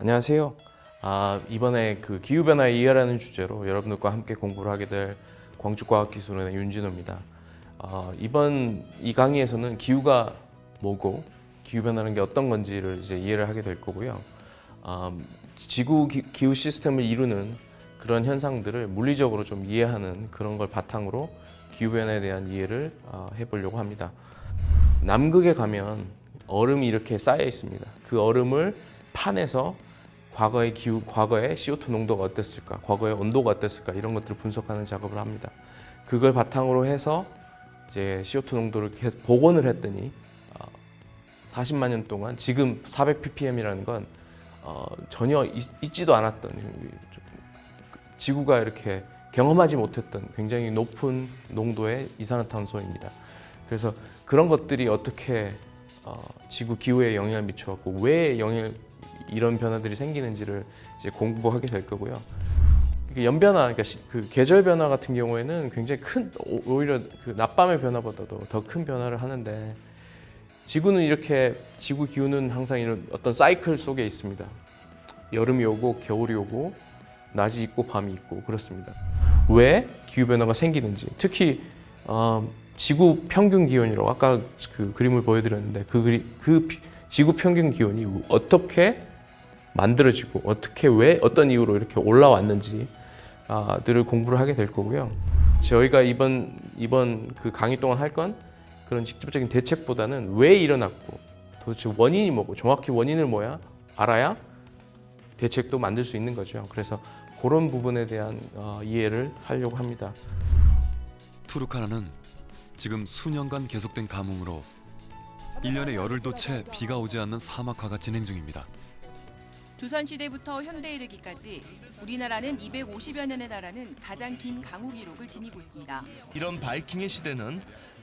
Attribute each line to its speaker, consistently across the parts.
Speaker 1: 안녕하세요. 아, 이번에 그 기후 변화에 이해라는 주제로 여러분들과 함께 공부를 하게 될 광주과학기술원의 윤진호입니다. 아, 이번 이 강의에서는 기후가 뭐고 기후 변화는 게 어떤 건지를 이제 이해를 하게 될 거고요. 아, 지구 기, 기후 시스템을 이루는 그런 현상들을 물리적으로 좀 이해하는 그런 걸 바탕으로 기후 변화에 대한 이해를 아, 해보려고 합니다. 남극에 가면 얼음이 이렇게 쌓여 있습니다. 그 얼음을 파내서 과거의 기후, 과거의 CO2 농도가 어땠을까, 과거의 온도가 어땠을까 이런 것들을 분석하는 작업을 합니다. 그걸 바탕으로 해서 이제 CO2 농도를 계속 복원을 했더니 어, 40만 년 동안 지금 400 ppm이라는 건 어, 전혀 있, 있지도 않았던 좀 지구가 이렇게 경험하지 못했던 굉장히 높은 농도의 이산화탄소입니다. 그래서 그런 것들이 어떻게 어, 지구 기후에 영향을 미쳐갖고 왜 영향 이런 변화들이 생기는지를 이제 공부하게 될 거고요. 연변화, 그러니까 시- 그 계절 변화 같은 경우에는 굉장히 큰 오- 오히려 그 낮밤의 변화보다도 더 큰 변화를 하는데 지구는 이렇게 지구 기후는 항상 이런 어떤 사이클 속에 있습니다. 여름이 오고 겨울이 오고 낮이 있고 밤이 있고 그렇습니다. 왜 기후 변화가 생기는지 특히 어, 지구 평균 기온이라고 아까 그 그림을 보여드렸는데 그그 피- 지구 평균 기온이 어떻게 만들어지고 어떻게 왜 어떤 이유로 이렇게 올라왔는지 아, 들을 공부를 하게 될 거고요. 저희가 이번 이번 그 강의 동안 할 건 그런 직접적인 대책보다는 왜 일어났고 도대체 원인이 뭐고 정확히 원인을 뭐야 알아야 대책도 만들 수 있는 거죠. 그래서 그런 부분에 대한 어, 이해를 하려고 합니다.
Speaker 2: 투르카나는 지금 수년간 계속된 가뭄으로 1년에 열흘도 채 비가 오지 않는 사막화가 진행 중입니다.
Speaker 3: 조선시대부터 현대에 이르기까지 우리나라는 250여 년에 달하는 가장 긴 강우 기록을 지니고 있습니다.
Speaker 4: 이런 바이킹의 시대는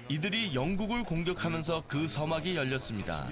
Speaker 4: 이들이 영국을 공격하면서 그 서막이 열렸습니다.